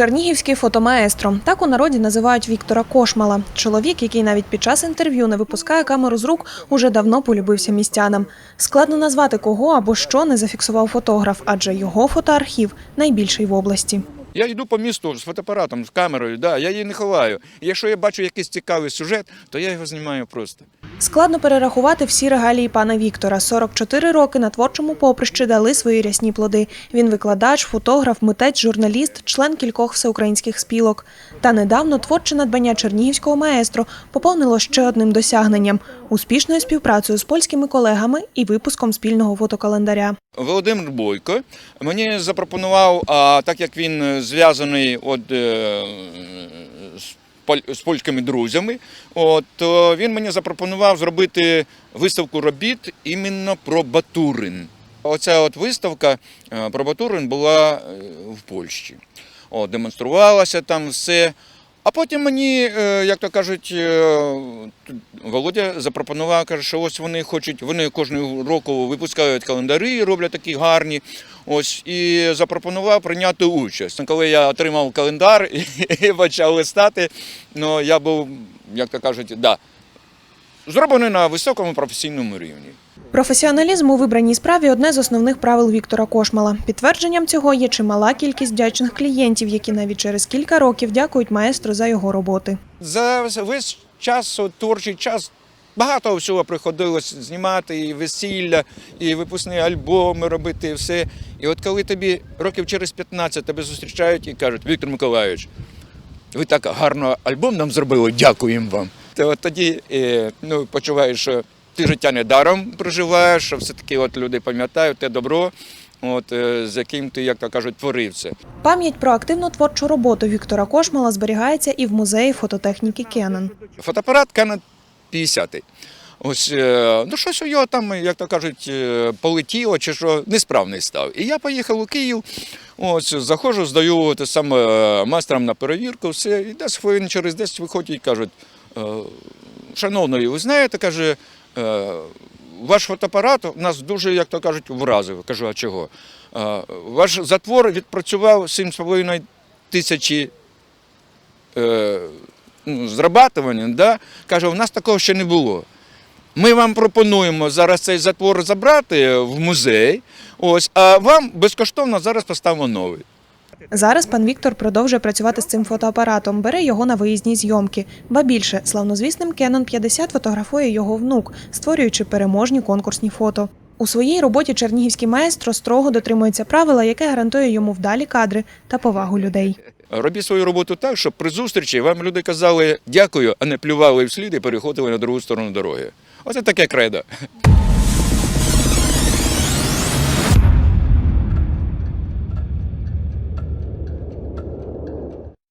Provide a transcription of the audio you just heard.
Чернігівський фотомаестро. Так у народі називають Віктора Кошмала. Чоловік, який навіть під час інтерв'ю не випускає камеру з рук, уже давно полюбився містянам. Складно назвати кого або що не зафіксував фотограф, адже його фотоархів найбільший в області. Я йду по місту з фотоапаратом, з камерою, да, я її не ховаю. Якщо я бачу якийсь цікавий сюжет, то я його знімаю просто. Складно перерахувати всі регалії пана Віктора. 44 роки на творчому поприщі дали свої рясні плоди. Він викладач, фотограф, митець, журналіст, член кількох всеукраїнських спілок. Та недавно творче надбання чернігівського маестро поповнило ще одним досягненням успішною співпрацею з польськими колегами і випуском спільного фотокалендаря. Володимир Бойко мені запропонував, а так як він е, зв'язаний от, е, з, польськими друзями, от, він мені запропонував зробити виставку робіт іменно про Батурин. Оця от виставка е, про Батурин була е, в Польщі. От, демонструвалася там все. А потім мені, е, як то кажуть, е, Володя запропонував, каже, що ось вони хочуть, вони кожного року випускають календари, роблять такі гарні. Ось і запропонував прийняти участь. Ну, Коли я отримав календар і почав листати, ну я був, як то кажуть, да, зроблений на високому професійному рівні. Професіоналізм у вибраній справі одне з основних правил Віктора Кошмала. Підтвердженням цього є чимала кількість вдячних клієнтів, які навіть через кілька років дякують маестро за його роботи. За весь час, творчий час, багато всього приходилось знімати, і весілля, і випускні альбоми робити, і все. І от коли тобі років через 15 тебе зустрічають і кажуть, Віктор Миколайович, ви так гарно альбом нам зробили, дякуємо вам. То от тоді е, ну, почуваєш, що ти життя не даром проживаєш, що все-таки от люди пам'ятають те добро, от, е, з яким ти, як то кажуть, творив це. Пам'ять про активну творчу роботу Віктора Кошмала зберігається і в музеї фототехніки Кеннон. Фотоапарат Canon 50. Ось, е, ну щось у його там, як то кажуть, полетіло чи що, несправний став. І я поїхав у Київ, ось, заходжу, здаю те саме майстрам на перевірку, все, і десь хвилин через 10 виходять і кажуть, шановний, ви знаєте, каже, е, ваш фотоапарат нас дуже, як то кажуть, вразив. Кажу, а чого? Е, Ваш затвор відпрацював 7,5 тисячі е, ну, зрабатування, да? каже, у нас такого ще не було. Ми вам пропонуємо зараз цей затвор забрати в музей, ось, а вам безкоштовно зараз поставимо новий. Зараз пан Віктор продовжує працювати з цим фотоапаратом, бере його на виїзні зйомки. Ба більше, славнозвісним Canon 50 фотографує його внук, створюючи переможні конкурсні фото. У своїй роботі чернігівський маестро строго дотримується правила, яке гарантує йому вдалі кадри та повагу людей. Робіть свою роботу так, щоб при зустрічі вам люди казали дякую, а не плювали вслід і переходили на другу сторону дороги. Оце таке кредо.